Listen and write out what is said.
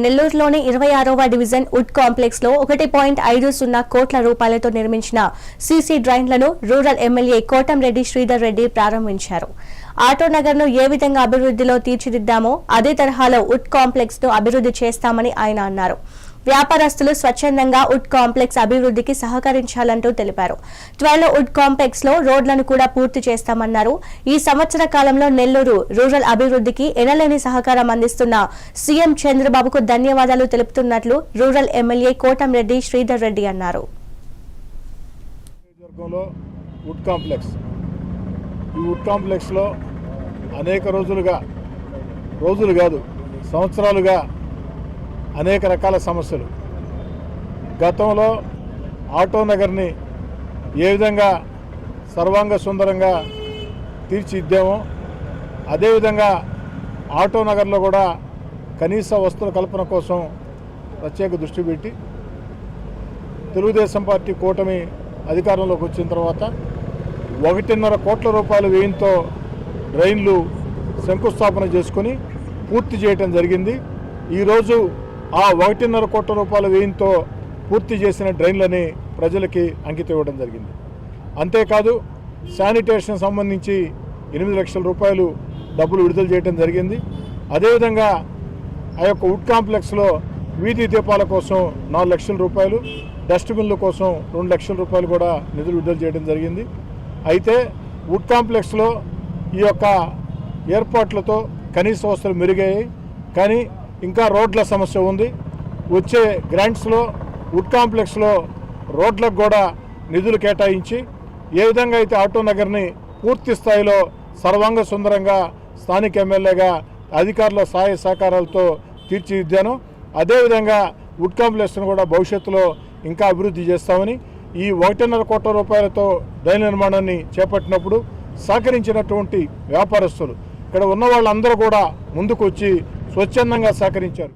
నెల్లూరులోని ఇరవై ఆరవ డివిజన్ వుడ్ కాంప్లెక్స్లో ఒకటి పాయింట్ ఐదు సున్నా కోట్ల రూపాయలతో నిర్మించిన సీసీ డ్రైన్లను రూరల్ ఎమ్మెల్యే కోటంరెడ్డి శ్రీధర్ రెడ్డి ప్రారంభించారు. ఆటోనగర్ను ఏ విధంగా అభివృద్ధిలో తీర్చిదిద్దామో అదే తరహాలో వుడ్ కాంప్లెక్స్ను అభివృద్ధి చేస్తామని ఆయన అన్నారు. వ్యాపారస్తులు స్వచ్ఛందంగా వుడ్ కాంప్లెక్స్ అభివృద్ధికి సహకరించాలంటూ తెలిపారు. త్వరలో వుడ్ కాంప్లెక్స్లో రోడ్లను కూడా పూర్తి చేస్తామన్నారు. ఈ సంవత్సర కాలంలో నెల్లూరు రూరల్ అభివృద్ధికి ఎనలేని సహకారం అందిస్తున్న సీఎం చంద్రబాబుకు ధన్యవాదాలు తెలుపుతున్నట్లు రూరల్ ఎమ్మెల్యే కోటంరెడ్డి శ్రీధర్ రెడ్డి అన్నారు. Wood complex. ఈ వుడ్ కాంప్లెక్స్లో అనేక రోజులుగా రోజులు కాదు సంవత్సరాలుగా అనేక రకాల సమస్యలు. గతంలో ఆటో నగర్ని ఏ విధంగా సర్వాంగ సుందరంగా తీర్చిదిద్దామో అదేవిధంగా ఆటో నగర్లో కూడా కనీస వస్తువుల కల్పన కోసం ప్రత్యేక దృష్టి పెట్టి తెలుగుదేశం పార్టీ కూటమి అధికారంలోకి వచ్చిన తర్వాత ఒకటిన్నర కోట్ల రూపాయల వ్యయంతో రైళ్ళు శంకుస్థాపన చేసుకొని పూర్తి చేయటం జరిగింది. ఈరోజు ఆ ఒకటిన్నర కోట్ల రూపాయల వ్యయంతో పూర్తి చేసిన డ్రైన్లని ప్రజలకి అంకితం ఇవ్వడం జరిగింది. అంతేకాదు శానిటేషన్ సంబంధించి ఎనిమిది లక్షల రూపాయలు డబ్బులు విడుదల చేయడం జరిగింది. అదేవిధంగా ఆ యొక్క వుడ్ కాంప్లెక్స్లో వీధి దీపాల కోసం నాలుగు లక్షల రూపాయలు డస్ట్బిన్ల కోసం రెండు లక్షల రూపాయలు కూడా నిధులు విడుదల చేయడం జరిగింది. అయితే వుడ్ కాంప్లెక్స్లో ఈ యొక్క ఏర్పాట్లతో కనీస వసతులు మెరుగాయి కానీ ఇంకా రోడ్ల సమస్య ఉంది. వచ్చే గ్రాంట్స్లో వుడ్ కాంప్లెక్స్లో రోడ్లకు కూడా నిధులు కేటాయించి ఏ విధంగా అయితే ఆటో నగర్ని పూర్తి స్థాయిలో సర్వాంగ సుందరంగా స్థానిక ఎమ్మెల్యేగా అధికారుల సహాయ సహకారాలతో తీర్చిదిద్దాను. అదేవిధంగా వుడ్ కాంప్లెక్స్ను కూడా భవిష్యత్తులో ఇంకా అభివృద్ధి చేస్తామని ఈ ఒకటిన్నర కోట్ల రూపాయలతో రైలు నిర్మాణాన్ని చేపట్టినప్పుడు సహకరించినటువంటి వ్యాపారస్తులు ఇక్కడ ఉన్న వాళ్ళందరూ కూడా ముందుకు వచ్చి స్వచ్ఛందంగా సహకరించారు.